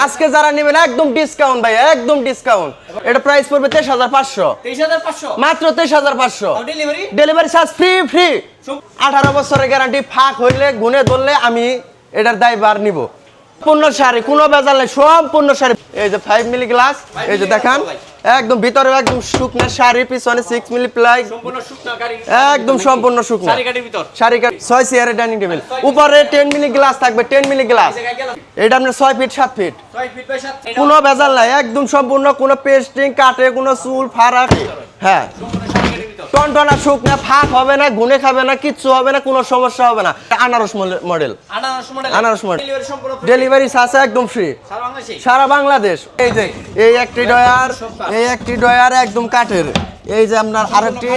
আজকে যারা নেবেন একদম ডিসকাউন্ট ভাই একদম ডিসকাউন্ট এটা প্রাইস পড়বে তেইশ হাজার পাঁচশো। মাত্র তেইশ হাজার পাঁচশো। Delivery delivery charge free free আঠারো বছরের গ্যারান্টি ফাঁক হইলে গুনে ধরলে আমি এটার দায়ভার নিব। পূর্ণ শাড়ি কোনো বেজাল নেই সম্পূর্ণ শাড়ি। এই যে ফাইভ মিলি গ্লাস এই যে দেখান। একদম ভিতরে একদম শুকনো শাড়ি পিছনে সিক্স মিলি প্লাই সম্পূর্ণ শুকনা গাড়ি। একদম সম্পূর্ণ শুকনো। শাড়ি গাড়ির ভিতর। শাড়ি কাট ছয় চেয়ারের ডাইনিং টেবিল উপরে টেন মিলি গ্লাস থাকবে টেন মিলি গ্লাস এটা আপনার ছয় ফিট সাত ফিট 6 ফিট বাই 7 কোনো ভেজাল নাই একদম সম্পূর্ণ কোনো পেস্টিং কাটে কোনো চুল ফাড়া। হ্যাঁ সম্পূর্ণ সারি গাড়ির ভিতর টনটনা শুকনা ফাঁক হবে না গুনে খাবে না কিচ্ছু হবে না কোনো সমস্যা হবে না। আনারস মডেল আনারস মডেল। ডেলিভারি আছে একদম ফ্রি সারা বাংলাদেশে সারা বাংলাদেশ। এই যে এই একটি ডয়ার এই একটি ডয়ার একদম কাঠের। এই যে আপনার আরেকটি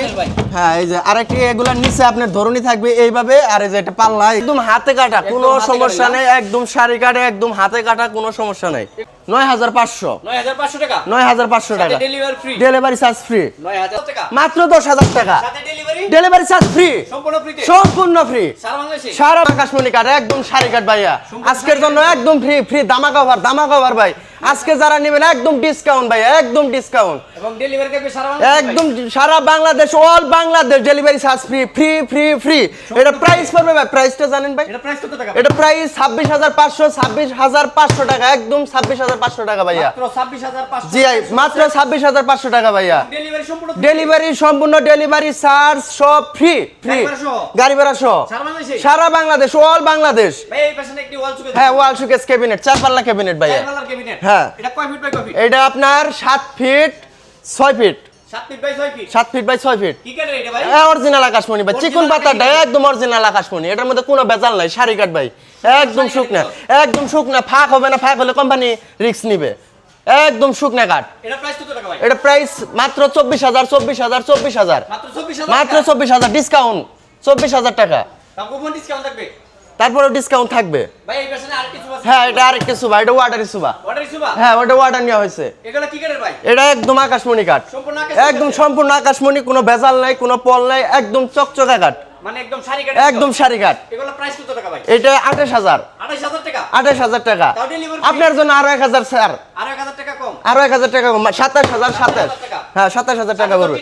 হ্যাঁ এই যে আরেকটি এগুলার নিচে আপনার ধরনি থাকবে এইভাবে আর এই যে এটা পাল্লা একদম হাতে কাটা কোনো সমস্যা নেই একদম শাড়ি কাটে একদম হাতে কাটা কোনো সমস্যা নেই। নয় হাজার পাঁচশো। নয় হাজার পাঁচশো টাকা? নয় হাজার পাঁচশো টাকা। ডেলিভারি চার্জ ফ্রি মাত্র দশ হাজার টাকা। ডেলিভারি চার্জ ফ্রি সম্পূর্ণ ফ্রি সারা বাংলাদেশে? সারা আকাশমণি কাট একদম শাড়ি কাট ভাইয়া। আজকের জন্য একদম ফ্রি ফ্রি দামা কভার দামা কভার ভাই। আজকে যারা নেবেন একদম ডিসকাউন্ট ভাই একদম ডিসকাউন্ট এবং ডেলিভারি থাকবে সারা একদম সারা Bangladesh all Bangladesh delivery charge free free free free এটা প্রাইস পড়বে ভাই প্রাইসটা জানেন ভাই? এটা প্রাইস কত টাকা? এটা প্রাইস ছাব্বিশ হাজার পাঁচশো ছাব্বিশ হাজার পাঁচশো টাকা একদম ছাব্বিশ হাজার পাঁচশো টাকা ভাইয়া। মাত্র ছাব্বিশ হাজার পাঁচশো জি আই মাত্র ছাব্বিশ হাজার পাঁচশো টাকা ভাইয়া। ডেলিভারি সম্পূর্ণ ডেলিভারি সম্পূর্ণ ডেলিভারি চার্জ সব ফ্রি ফ্রি গাড়ি ভাড়া সহ? সারা বাংলাদেশে? অল বাংলাদেশ ভাই এই পাশে একটি ওয়াল চুকে হ্যাঁ ওয়াল সুকেস ক্যাবিনেট চার পাল্লা ক্যাবিনেট ভাইয়া। চার পাল্লা ক্যাবিনেট হ্যাঁ। এটা আপনার সাত ফিট ছয় ফিট সাত ফিট বাই ছয় ফিট ভাই? অরিজিনাল আকাশমণি ভাই চিকন পাতাটা একদম অরিজিনাল আকাশমণি। এটার মধ্যে কোনো বেজাল নাই শাড়ি কাট ভাই। একদম শুকনা একদম শুকনা ফাঁক হবে না ফাঁক হলে কোম্পানি রিস্ক নিবে। একদম শুকনা কাঠ। এটা প্রাইস মাত্র চব্বিশ হাজার চব্বিশ হাজার চব্বিশ হাজার। মাত্র চব্বিশ হাজার মাত্র চব্বিশ হাজার ডিসকাউন্ট চব্বিশ হাজার টাকা। ডিসকাউন্ট থাকবে? তারপরে ডিসকাউন্ট থাকবে। ভাই এই পাশে আর কিছু আছে। হ্যাঁ এটা আরেক কিছু ভাই এটা ওয়াটারি সুবা হ্যাঁ ওটা ওয়াটার নেওয়া হয়েছে। এগুলো কি কাটে ভাই? এটা একদম আকাশমণি কাঠ। একদম সম্পূর্ণ আকাশমণি কোনো ভেজাল নাই কোনো পল নাই একদম চকচকা কাঠ। মানে একদম শাড়ি কাঠ। এগুলো প্রাইস কত টাকা ভাই? এটা আঠাশ হাজার। টাকা? আঠাশ হাজার টাকা? আপনার জন্য আরও এক হাজার স্যার। আর এক হাজার টাকা কম? আরও সাতাশ হাজার সাতাশ। হ্যাঁ সাতাশ হাজার টাকা পড়বে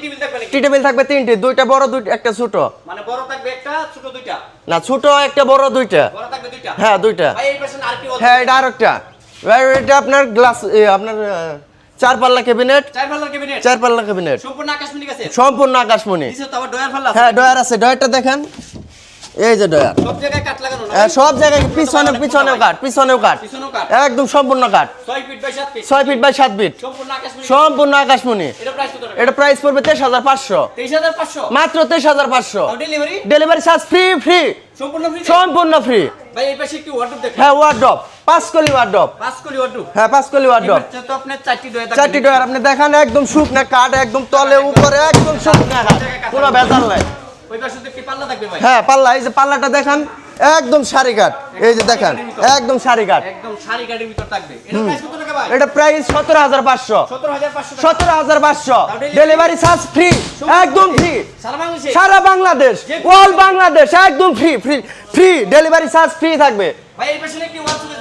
টি টেবিল থাকবে তিনটি দুইটা বড় দুইটা একটা ছোট। মানে বড় থাকবে একটা ছোট দুইটা? না ছোট একটা বড় দুইটা। বড় থাকবে দুইটা? হ্যাঁ দুইটা। ভাই এই পাশে আর কি হ্যাঁ এটা আর একটা এটা আপনার গ্লাস আপনার চার পাল্লা ক্যাবিনেট চার পাল্লার ক্যাবিনেট চার পাল্লা ক্যাবিনেট সম্পূর্ণ আকাশমণি আছে সম্পূর্ণ আকাশমণি। নিচে তো আবার ডয়ার আছে। হ্যাঁ ডয়ার আছে। ডয়ারটা দেখেন। এই যে ডয়ার সব জায়গায় কাট লাগানো না? হ্যাঁ, সব জায়গায় পিছনে পিছনেও কাঠ পিছনেও কাঠ। পিছনেও কাঠ। একদম সম্পূর্ণ কাঠ। ছয় ফিট বাই সাত ফিট ছয় ফিট বাই সাত ফিট সম্পূর্ণ আকাশমণি। সম্পূর্ণ আকাশমণি। এটা প্রাইস কত? এটা প্রাইস পড়বে তেইশ হাজার পাঁচশো। মাত্র তেইশ হাজার পাঁচশো। Delivery delivery charge free free সম্পূর্ণ ফ্রি সম্পূর্ণ ফ্রি ভাই এই পাশে একটি ওয়ার্ডরোব দেখুন। হ্যাঁ ওয়ার্ড্রপ পাঁচ কলি ওয়ার্ড্রপ হ্যাঁ পাঁচ কলি ওয়ার্ড্রপ চারটি ডয়ার আপনি দেখান একদম শুকনা কাঠ একদম তলে উপরে একদম শুকনা কাঠ। কোনো বেজাল নাই। হ্যাঁ পাল্লা এই যে পাল্লাটা দেখান। একদম সারি কাঠ এই যে দেখান একদম সারি কাঠ একদম শাড়ি গাড়ির ভিতর থাকবে। এটা প্রাইস কত টাকা ভাই? এটা প্রাইস সতেরো হাজার পাঁচশো। সতেরো হাজার পাঁচশো ডেলিভারি চার্জ ফ্রি একদম ফ্রি সারা বাংলাদেশে? সারা বাংলাদেশ। অল বাংলাদেশ একদম free free free delivery charge free থাকবে।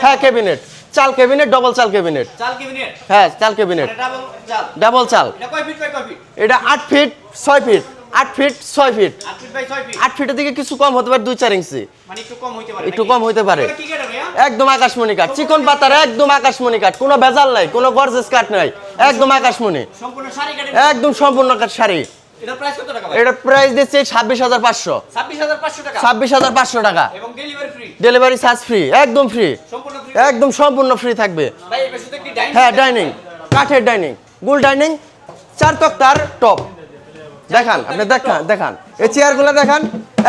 হ্যাঁ ক্যাবিনেট চাল ক্যাবিনেট ডবল চাল ক্যাবিনেট চাল ক্যাবিনেট হ্যাঁ চাল ক্যাবিনেট এটা ডাবল চাল। ডাবল চাল। এটা কয় ফিট কয় ফিট এটা আট ফিট ছয় ফিট আট ফিট ছয় ফিট আট ফিটের দিকে কিছু কম হতে পারে দুই চার ইঞ্চি মানে একটু কম হইতে পারে ভাইয়া একদম আকাশমণি কাঠ চিকন পাতার একদম আকাশমণি কাঠ কোনো ভেজাল নাই কোনো গর্জেস কাঠ নাই একদম আকাশমণি। সম্পূর্ণ শাড়ি কাটে একদম সম্পূর্ণ কাঠ শাড়ি। এটা প্রাইস কত টাকা এটা প্রাইস দিচ্ছে ছাব্বিশ হাজার পাঁচশো। ছাব্বিশ হাজার পাঁচশো টাকা? Delivery free delivery charge free একদম ফ্রি একদম সম্পূর্ণ ফ্রি থাকবে। ভাই এই পাশে তো ডাইনিং হ্যাঁ ডাইনিং কাঠের ডাইনিং গুল ডাইনিং চার তক্তার টপ দেখান আপনি দেখান দেখান। এই চেয়ারগুলো দেখান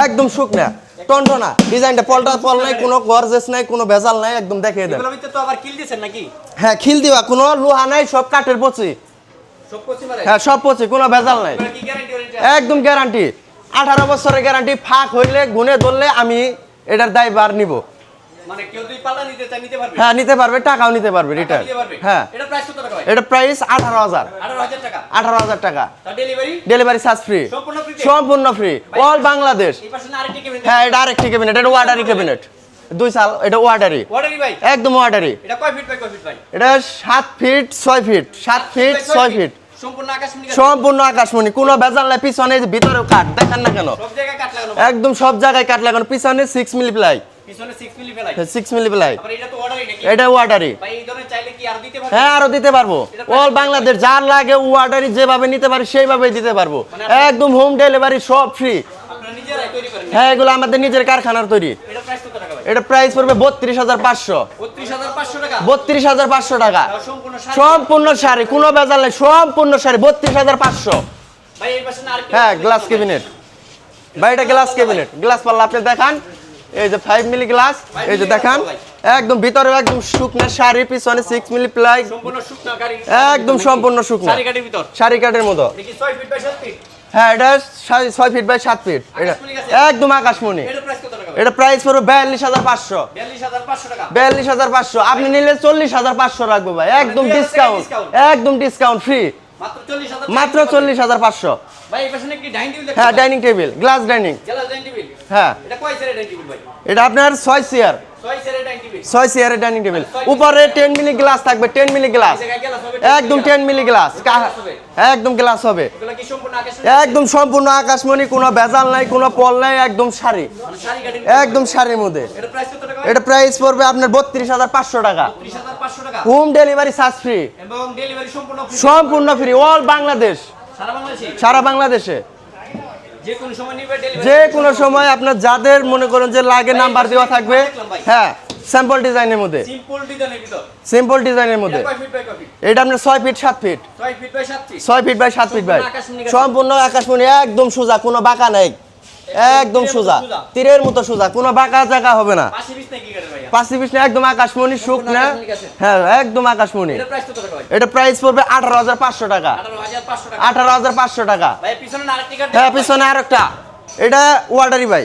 একদম শুকনা টনটনা। ডিজাইনটা পলটা পল নাই কোনো গর্জেস নাই কোনো ভেজাল নাই একদম দেখিয়ে দেন। তো আবার কিল দিয়েছেন নাকি? হ্যাঁ খিল দিবা কোনো লোহা নাই সব কাঠের পচি। মারে হ্যাঁ সব পচি কোনো ভেজাল নাই। একদম গ্যারান্টি আঠারো বছরের গ্যারান্টি ফাঁক হইলে গুনে ধরলে আমি এটার দায়ভার নিব। মানে কেউ নিতে চাই নিতে পারবে? হ্যাঁ নিতে পারবে টাকাও নিতে পারবে রিটার্ন হ্যাঁ। এটা প্রাইস কত টাকা এটা প্রাইস আঠারো হাজার। আঠারো হাজার টাকা? আঠারো হাজার টাকা। তার ডেলিভারি ডেলিভারি চার্জ ফ্রি সম্পূর্ণ তে? সম্পূর্ণ ফ্রি অল বাংলাদেশ এই পাশে আরেকটি কেবিনেট হ্যাঁ এটা আরেকটি ক্যাবিনেট এটা ওয়াটারি ক্যাবিনেট দুই সাল এটা ওয়াটারি ওয়াটারি ভাই? একদম ওয়াটারি এটা কয় ফিট বাই কয় ফিট ভাই? এটা সাত ফিট ছয় ফিট সাত ফিট ছয় ফিট সম্পূর্ণ আকাশমণি কোনো বেজাল নাই পিছনে ভিতরেও কাঠ দেখেন না কেন? সব জায়গায় কাট লাগানো একদম সব জায়গায় কাঠ লাগানো পিছনে সিক্স মিলি প্লাই পিছনে 6 মিলি ফেলাই। সিক্স মিলি প্লাই এটা তো নাকি? এটা ওয়াটারি ভাই এই ধরনের চাইলে কি আর দিতে পারবে? হ্যাঁ আরও দিতে পারব। অল বাংলাদেশ যার লাগে ওয়াটারি যেভাবে নিতে পারি সেইভাবে দিতে পারব। একদম হোম ডেলিভারি সব ফ্রি হ্যাঁ এগুলো আমাদের নিজের কারখানার তৈরি। এটা প্রাইস কত টাকা ভাই? এটা প্রাইস পড়বে বত্রিশ হাজার পাঁচশো। 32500 টাকা? বত্রিশ হাজার পাঁচশো টাকা। সম্পূর্ণ শাড়ি? কোনো বেজাল নেই সম্পূর্ণ শাড়ি বত্রিশ হাজার পাঁচশো। ভাই এই পাশে না আরেকটা হ্যাঁ গ্লাস ক্যাবিনেট ভাই এটা গ্লাস ক্যাবিনেট গ্লাস পাল্লা আপনি দেখান। এই যে ফাইভ মিলি গ্লাস এই যে দেখান। একদম ভিতরে একদম শুকনো শাড়ি পিছনে সিক্স মিলি প্লাই সম্পূর্ণ শুকনো গাড়ি। একদম সম্পূর্ণ শুকনো। শাড়ি কাঠের মতো। দেখি 6 ফিট বাই 7 ফিট হ্যাঁ এটা ছয় ফিট বাই সাত ফিট এটা একদম আকাশমণি। এটা প্রাইস কত টাকা? এটা প্রাইস পড়বে বিয়াল্লিশ হাজার পাঁচশো। 42500 টাকা। বিয়াল্লিশ হাজার পাঁচশো। আপনি নিলে চল্লিশ হাজার পাঁচশো রাখব ভাই। একদম হাজার টাকা ডিসকাউন্ট একদম ডিসকাউন্ট ফ্রি মাত্র 40000 মাত্র চল্লিশ হাজার পাঁচশো। ভাই এই পাশে নাকি ডাইনিং টেবিল হ্যাঁ ডাইনিং টেবিল গ্লাস ডাইনিং হ্যাঁ। এটা সেরে আপনার ছয় চেয়ার 6 সেরে ডাইনিং টেবিল ছয় চেয়ারের ডাইনিং টেবিল উপরে টেন মিলি গ্লাস থাকবে টেন মিলি গ্লাস একদম টেন মিলি গ্লাস একদম গ্লাস হবে। একদম সম্পূর্ণ আকাশমণি কোনো ভেজাল নাই কোনো পল নাই একদম শাড়ি। মানে একদম শাড়ির মধ্যে। এটা প্রাইস পড়বে আপনার বত্রিশ হাজার পাঁচশো টাকা। হোম ডেলিভারি চার্জ ফ্রি সম্পূর্ণ ফ্রি অল বাংলাদেশ? সারা বাংলাদেশে। যে কোনো সময় আপনার যাদের মনে করেন যে লাগে নাম্বার দেওয়া থাকবে হ্যাঁ স্যাম্পল ডিজাইনের মধ্যে। সিম্পল ডিজাইনের ভিতর। সিম্পল ডিজাইনের মধ্যে। কয় ফিট বাই কয় ফিট এটা আপনার ছয় ফিট সাত ফিট 6 ফিট বাই 7 ফিট ছয় ফিট বাই সাত ফিট গাছ। সম্পূর্ণ আকাশমণি একদম সোজা কোনো বাঁকা নাই। একদম সোজা। তীরের মতো সোজা। কোনো বাঁকা জায়গা হবে না। পাশে বিশ পিছনে একদম আকাশমণি শুক না। হ্যাঁ একদম আকাশমণি। এটা প্রাইস পড়বে আঠারো হাজার পাঁচশো টাকা। 18500 টাকা। আঠারো হাজার পাঁচশো টাকা। হ্যাঁ পিছনে আর একটা হ্যাঁ পিছনে আরেকটা। এটা ওয়াটারি ভাই।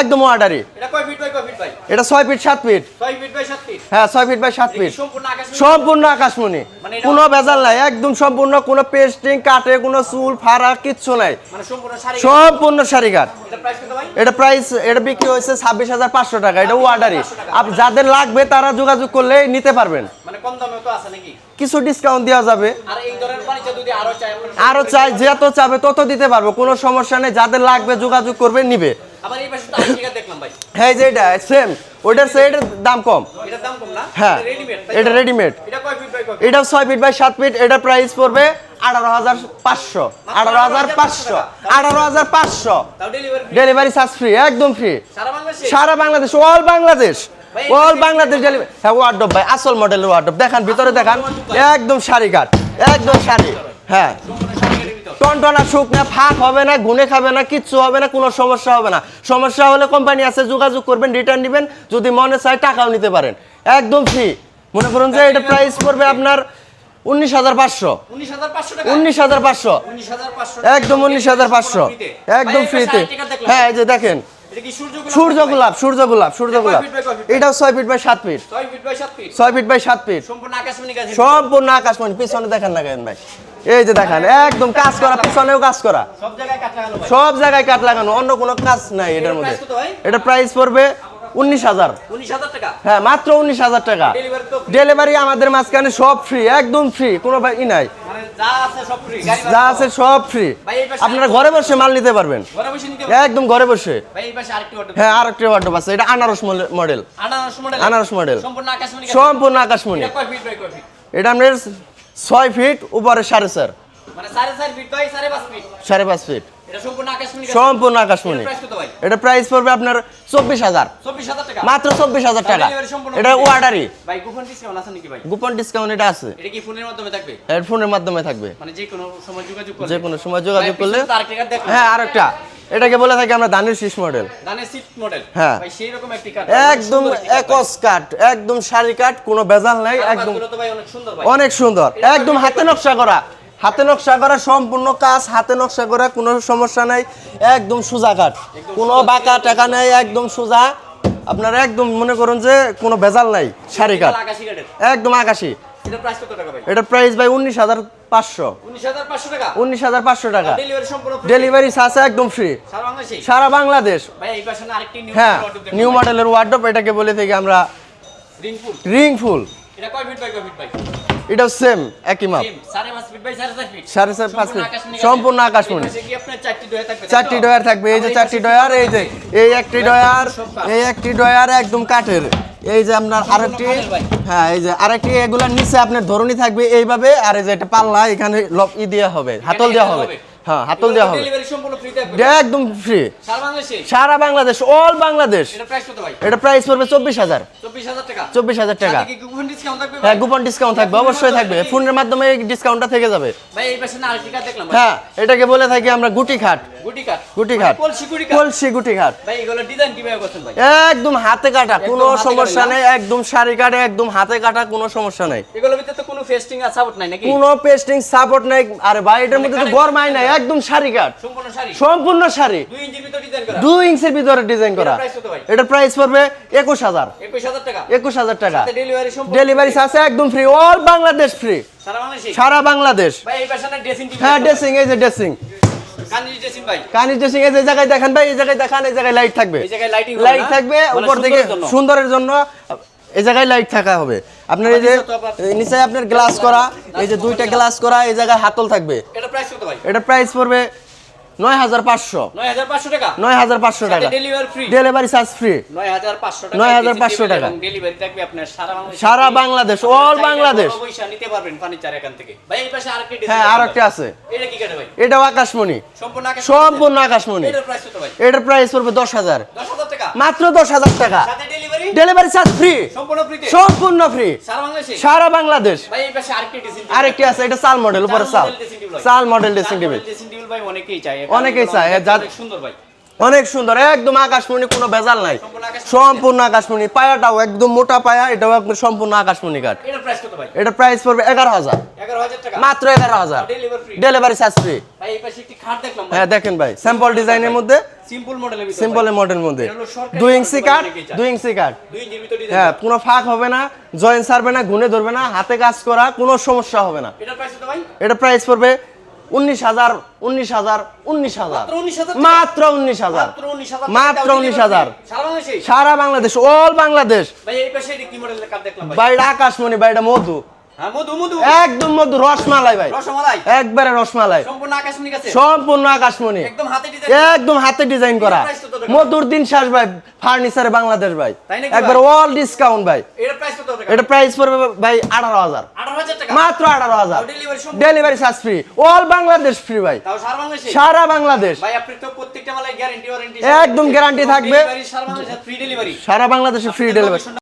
একদম ওয়াটারি। এটা কয় ফিট বাই কয় ফিট ভাই? এটা ছয় ফিট সাত ফিট। 6 feet by 7 fit? হ্যাঁ ছয় ফিট বাই সাত ফিট। সম্পূর্ণ আকাশ সম্পূর্ণ আকাশমণি। মানে কোনো ভেজাল নাই একদম সম্পূর্ণ কোনো পেস্টিং কাটে কোনো চুল ফাড়া কিচ্ছু নাই। মানে সম্পূর্ণ শাড়ি শাড়ি কাট এটা প্রাইস কত ভাই? এটা প্রাইস এটা বিক্রি হয়েছে ছাব্বিশ হাজার পাঁচশো টাকা। এটা ওয়ার্ডারি আপ যাদের লাগবে তারা যোগাযোগ করলে নিতে পারবেন। মানে কম দামে তো আছে নাকি? কিছু ডিসকাউন্ট দেওয়া যাবে। আর চাই যত চাবে তত দিতে পারব কোনো সমস্যা নেই যাদের লাগবে যোগাযোগ করবে নিবে। হ্যাঁ যে এটা সেম ওইটার সে এটার দাম কম হ্যাঁ এটা রেডিমেড এটা ছয় ফিট বাই সাত ফিট এটা প্রাইস পড়বে আঠারো হাজার পাঁচশো। আঠারো হাজার পাঁচশো আঠারো হাজার পাঁচশো ডেলিভারি চার্জ ফ্রি একদম ফ্রি সারা Bangladesh? All Bangladesh. All Bangladesh delivery হ্যাঁ ওয়ার্ডব ভাই আসল মডেলের ওয়ার্ডব দেখান ভিতরে দেখান। একদম শাড়ি কাট একদম শাড়ি। হ্যাঁ। টনটনা শুকনা ফাঁক হবে না গুনে খাবে না কিচ্ছু হবে না কোনো সমস্যা হবে না। সমস্যা হলে কোম্পানি আছে যোগাযোগ করবেন রিটার্ন দিবেন যদি মনে চায় টাকাও নিতে পারেন। একদম ফ্রি মনে করুন যে এটা প্রাইস পড়বে আপনার উনিশ হাজার পাঁচশো। উনিশ হাজার পাঁচশো একদম উনিশ হাজার পাঁচশো। একদম ফ্রিতে হ্যাঁ এই যে দেখেন। সূর্য গোলাপ সূর্য গোলাপ সূর্য? এটাও ছয় ফিট বাই সাত ফিট। 6 feet by 7 feet? ছয় ফিট বাই সাত ফিট। সম্পূর্ণ আকাশমণি পিছনে দেখেন না কেন ভাই? এই যে দেখেন একদম কাজ করা পিছনেও কাজ করা। সব জায়গায় কাট লাগানো অন্য কোনো কাজ নাই এটার মধ্যে? এটা প্রাইস পড়বে উনিশ হাজার। টাকা? হ্যাঁ মাত্র উনিশ হাজার টাকা। ডেলিভারি আমাদের মাঝখানে সব ফ্রি একদম ফ্রি কোনো ই নাই। মানে যা আছে সব ফ্রি আপনারা ঘরে বসে মাল নিতে পারবেন। একদম ঘরে বসে। হ্যাঁ আর একটা ওয়ার্ডব আছে। এটা আনারস মডেল আনারস মডেল আনারস মডেল সম্পূর্ণ আকাশমণি এটা আপনার ছয় ফিট উপরে সাড়ে চার। মানে সাড়ে পাঁচ ফিট সাড়ে পাঁচ ফিট এটা সম্পূর্ণ আকাশমণি এটা প্রাইস পড়বে আপনার চব্বিশ হাজার। টাকা? মাত্র চব্বিশ হাজার টাকা। এটা ওয়ার্ডারি গোপন ডিসকাউন্ট এটা আছে। ফোনের মাধ্যমে থাকবে? হেডফোনের মাধ্যমে থাকবে। মানে যে কোনো সময় যোগাযোগ করলে। আরেকটি। হ্যাঁ আর একটা এটাকে বলে থাকি আমরা ধানের শীষ মডেল ধানের সিট মডেল হ্যাঁ। ভাই সেই রকম একটি কার্ড একদম একস কাট একদম শাড়ি কাট কোনো বেজাল নাই একদম অনেক সুন্দর অনেক সুন্দর। একদম হাতে নকশা করা। হাতে নকশা করা সম্পূর্ণ কাজ হাতে নকশা করা কোনো সমস্যা নাই একদম সোজা কাট কোনো বাঁকা টাকা নাই একদম সোজা। আপনারা একদম মনে করুন যে কোনো ভেজাল নাই শাড়ি কার্ডের একদম আকাশি। এটা প্রাইস ভাই? উনিশ হাজার পাঁচশো। উনিশ হাজার পাঁচশো টাকা? ডেলিভারি আছে একদম ফ্রি সারা বাংলাদেশ? হ্যাঁ নিউ মডেলের ওয়ার্ডরোব এটাকে বলে থেকে আমরা রিং ফুল রিং ফুল এটা কয় ফিট বাই কয় ফিট ভাই? এটাও সেম একই মাপ সাড়ে চার পাঁচ ফিট। সম্পূর্ণ। আকাশমণি চারটি ডয়ার থাকবে এই যে চারটি ডয়ার এই যে এই একটি ডয়ার এই একটি ডয়ার একদম কাঠের। এই যে আপনার আরেকটি হ্যাঁ এই যে আরেকটি এগুলার নিচে আপনার ধরনি থাকবে এইভাবে আর এই যে এটা পাল্লা এখানে ই দেওয়া হবে হাতল দেওয়া হবে। হ্যাঁ হাতল দেওয়া হবে। একদম ফ্রি সারা বাংলাদেশে সারা বাংলাদেশ অল বাংলাদেশ। এটা প্রাইস কত ভাই? এটা প্রাইস পড়বে চব্বিশ হাজার। 24000 টাকা। চব্বিশ হাজার টাকা। কি কুপন ডিসকাউন্ট থাকবে হ্যাঁ কুপন ডিসকাউন্ট থাকবে অবশ্যই থাকবে। ফোনের মাধ্যমে এই ডিসকাউন্টটা থেকে যাবে। ভাই এই পাশে না আরেকটি দেখলাম হ্যাঁ এটাকে বলে থাকি আমরা গুটি খাট। গুটি খাট। মানে কলসি গুটি খাট। ভাই এগুলো ডিজাইন কীভাবে করছেন ভাই? একদম হাতে কাটা কোনো সমস্যা নেই একদম শাড়ি কাটে একদম হাতে কাটা কোনো সমস্যা নেই। এগুলোর ভিতরে তো কোনো আর সাপোর্ট নাই নাকি? কোনো পেস্টিং সাপোর্ট নাই। আরে ভাই এটার মধ্যে তো গরমাই নাই একদম শাড়ি কাট সম্পূর্ণ শাড়ি? সম্পূর্ণ শাড়ি। 2 ইঞ্চির ভিতর ডিজাইন করা? দুই ইঞ্চের ভিতরে ডিজাইন করা? এটার প্রাইস পড়বে একুশ হাজার। একুশ হাজার টাকা? ডেলিভারি আছে একদম ফ্রি অল বাংলাদেশ ফ্রি সারা বাংলাদেশ? হ্যাঁ ড্রেসিং এই যে ড্রেসিং ড্রেসিং এই জায়গায় দেখেন ভাই এই জায়গায় দেখান এই জায়গায় লাইট থাকবে। লাইট থাকবে উপর থেকে সুন্দরের জন্য। এই জায়গায় লাইট থাকা হবে। আপনার এই যে নিচে এই নিচে আপনার গ্লাস করা এই যে দুইটা গ্লাস করা এই জায়গায় হাতল থাকবে। এটা প্রাইস কত ভাই? এটা প্রাইস পড়বে নয় হাজার পাঁচশো। নয় হাজার পাঁচশো টাকা? ডেলিভারি চার্জ ফ্রি 9500 টাকা। 9500 টাকা। সারা বাংলাদেশ। অল বাংলাদেশ হ্যাঁ আর একটা আছে। এটাও আকাশমণি। সম্পূর্ণ আকাশমণি। এটার প্রাইস পড়বে দশ হাজার। মাত্র দশ হাজার টাকা। ডেলিভারি চার্জ ফ্রি সম্পূর্ণ ফ্রি সারা বাংলাদেশ? আরেকটি আছে এটা চাল মডেল উপরে চাল চাল। Model dressing table dressing table ভাই অনেকেই চায়। অনেকেই চায়, সুন্দর ভাই। অনেক সুন্দর একদম আকাশমণি কোনো ভেজাল নাই। সম্পূর্ণ আকাশমণি। পায়াটাও একদম মোটা পায়া এটাও একদম সম্পূর্ণ আকাশমণি কাঠ। এটা প্রাইস পড়বে এগারো হাজার। মাত্র এগারো হাজার। ডেলিভারি চার্জ ফ্রি হ্যাঁ দেখেন ভাই স্যাম্পল ডিজাইনের মধ্যে। সিম্পলের মডেল মধ্যে। দুই ইঞ্চি কাঠ দুই ইঞ্চি কাঠ। হ্যাঁ কোনো ফাঁক হবে না জয়েন্ট সারবে না ঘুনে ধরবে না হাতে কাজ করা কোনো সমস্যা হবে না। এটা প্রাইস পড়বে উনিশ হাজার উনিশ হাজার উনিশ হাজার। মাত্র 19,000 টাকা? মাত্র উনিশ হাজার। মাত্র 19000 মাত্র 19,000 সারা বাংলাদেশ? অল বাংলাদেশ ভাই এটা ভাই? আকাশমণি মধু মধু। একদম মধু রসমালাই ভাই। রসমালাই? একবারে রসমালাই। সম্পূর্ণ আকাশমণি কাছে সম্পূর্ণ আকাশমণি। একদম হাতে ডিজাইন একদম হাতে ডিজাইন করা। মধুর দিন শ্বাস ভাই ফার্নিচারে বাংলাদেশ ভাই। একবার অল ডিসকাউন্ট ভাই। এটা প্রাইস পড়বে ভাই আঠারো হাজার। 18000 টাকা? মাত্র আঠারো হাজার। Delivery charge free all Bangladesh free ভাই। তাও সারা বাংলাদেশে? সারা বাংলাদেশ। ভাই আপনি তো প্রত্যেকটা মালাই গ্যারান্টি ওয়ারেন্টি একদম guarantee থাকবে। সারা বাংলাদেশে ফ্রি ডেলিভারি সারা বাংলাদেশে ফ্রি ডেলিভারি